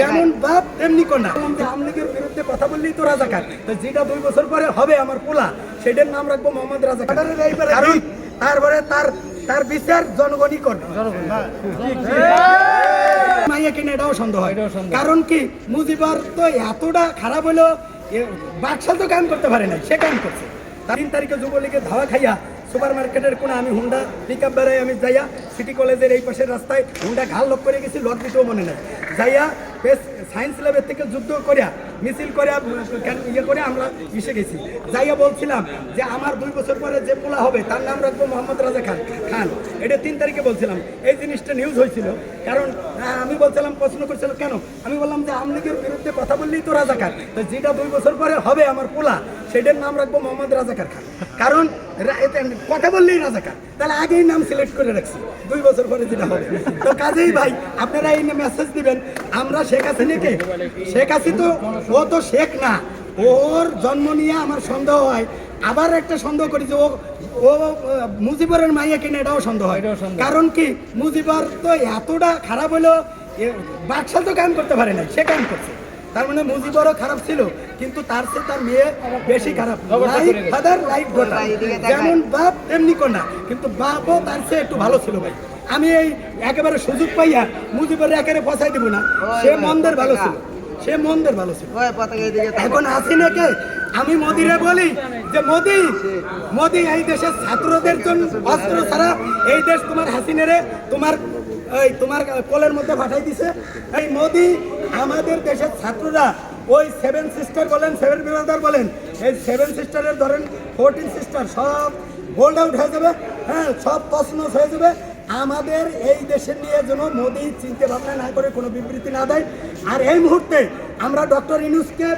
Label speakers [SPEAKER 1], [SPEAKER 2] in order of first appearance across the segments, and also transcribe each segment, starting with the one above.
[SPEAKER 1] যেমন বাপ তেমনি কন্যা। আমলিগের বিরুদ্ধে কথা বললেই তো রাজাকার। তো যেটা দুই বছর পরে হবে আমার পোলা সেটার নাম রাখব মোহাম্মদ রাজাকার। কারণ তারপরে তার তার বিচার জনগণই করবে। মাইয়া কিনে এটাও সন্দেহ হয়। কারণ কি? মুজিবর তো এতটা খারাপ হলো বাদশাহ তো কাম করতে পারে না সে কাম করছে। তিন তারিখে যুবলীগের ধাওয়া খাইয়া সুপার মার্কেটের কোণে আমি হুন্ডা পিক আপ বেড়াই আমি যাইয়া সিটি কলেজের এই পাশের রাস্তায় হুন্ডা ঘাল লোক করে গেছি লট দিতেও মনে নাই। যাইয়া বেশ সায়েন্স ল্যাবের থেকে যুদ্ধ করিয়া, মিছিল করিয়া ইয়ে করে আমরা মিশে গেছি। যাইয়া বলছিলাম যে আমার দুই বছর পরে যে পোলা হবে, তার নাম রাখব মোহাম্মদ রাজা খান খান। এটা তিন তারিখে বলছিলাম। এই জিনিসটা নিউজ হয়েছিল। কারণ আমি বলছিলাম, প্রশ্ন করছিল, কেন? আমি বললাম যে আমলিগের বিরুদ্ধে কথা বললেই তো রাজা খান। তো যেটা দুই বছর পরে হবে আমার পোলা, সেটার নাম রাখব মোহাম্মদ রাজাকার খান। কারণ কথা বললেই রাজাকার তাহলে আগেই নাম সিলেক্ট করে রাখছি। দুই বছর পরে যেটা হবে। তো কাজেই ভাই আপনারা এই মেসেজ দিবেন। আমরা শেখ হাসিনাকে শেখ হাসি তো ও তো শেখ না। ওর জন্ম নিয়ে আমার সন্দেহ হয়। আবার একটা সন্দেহ করি যে ও ও মুজিবরের মাইয়া কিনে এটাও সন্দেহ হয়। কারণ কি? মুজিবর তো এতটা খারাপ হলো বাদশাহ তো কাম করতে পারে না সে কাম করছে। তার মানে মুজিবরও খারাপ ছিল কিন্তু তার চেয়ে তার মেয়ে বেশি খারাপ। লাইফ ফাদার লাইফ ডটার যেমন বাপ তেমনি কন্যা। কিন্তু বাপও তার চেয়ে একটু ভালো ছিল ভাই। আমি এই একেবারে সুযোগ পাইয়া মুজিবের একেবারে পচাই দিব না। সে মন্দের ভালো ছিল। সে মন্দের ভালো ছিল। এখন হাসিনাকে আমি মোদিরে বলি যে মোদি মোদি এই দেশের ছাত্রদের জন্য অস্ত্র ছাড়া এই দেশ তোমার হাসিনারে তোমার এই তোমার কলের মধ্যে পাঠাই দিছে। এই মোদি, আমাদের দেশের ছাত্ররা, ওই সেভেন সিস্টার বলেন সেভেন ব্রাদার বলেন, এই সেভেন সিস্টারের ধরেন ফোরটিন সিস্টার সব গোল্ড আউট হয়ে যাবে হ্যাঁ সব তছনছ হয়ে যাবে। আমাদের এই দেশের নিয়ে যেন মোদি চিন্তা ভাবনা না করে কোনো বিবৃতি না দেয়। আর এই মুহূর্তে আমরা ডক্টর ইনুসকে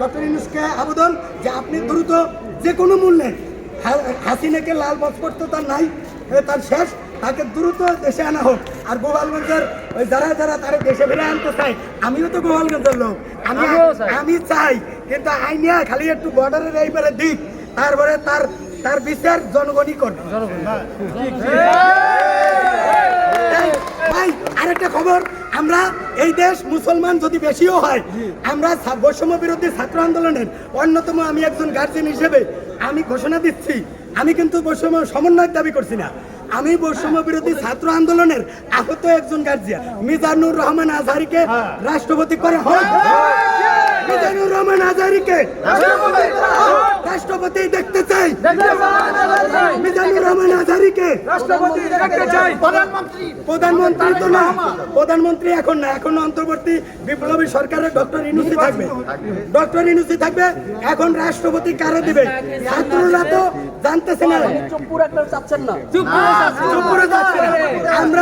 [SPEAKER 1] ডক্টর ইনুসকে আবেদন যে আপনি দ্রুত যে কোনো মূল্যে হাসিনাকে লাল পাসপোর্ট তো তার নাই তার শেষ। তাকে দ্রুত দেশে আনা হোক। আর গোপালগঞ্জের ওই যারা যারা তারা দেশে ফিরে আনতে চায় আমিও তো গোপালগঞ্জের লোক। আমি আমি চাই কিন্তু আইনিয়া খালি একটু বর্ডারের এইবারে দিক তারপরে তার তার বিচার জনগণই করবে। ভাই আরেকটা খবর আমরা এই দেশ মুসলমান যদি বেশিও হয় আমরা বৈষম্য বিরোধী ছাত্র আন্দোলনের অন্যতম আমি একজন গার্জেন হিসেবে আমি ঘোষণা দিচ্ছি। আমি কিন্তু বৈষম্য সমন্বয় দাবি করছি না। আমি বৈষম্য বিরোধী ছাত্র আন্দোলনের আহত একজন গার্জিয়ান। মিজানুর রহমান আজহারিকে রাষ্ট্রপতি করে হোক মিজানুর রহমান আজহারিকে রাষ্ট্রপতি। দেখতে চাই। মিজানুর রহমান আজহারিকে প্রধানমন্ত্রী। তো না। প্রধানমন্ত্রী এখন না। এখন অন্তর্বর্তী বিপ্লবী সরকারের ডক্টর ইনুসি থাকবে। ডক্টর ইনুসি থাকবে। এখন রাষ্ট্রপতি কারে দিবে? ছাত্ররা তো জানতেছে না। চুপ করে না। আমরা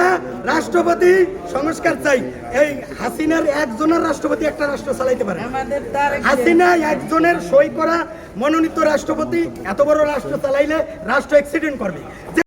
[SPEAKER 1] রাষ্ট্রপতি সংস্কার চাই। এই হাসিনার একজনের রাষ্ট্রপতি একটা রাষ্ট্র চালাইতে পারে। হাসিনা একজনের সই করা মনোনীত রাষ্ট্রপতি এত বড় রাষ্ট্র চালাইলে রাষ্ট্র অ্যাক্সিডেন্ট করবে।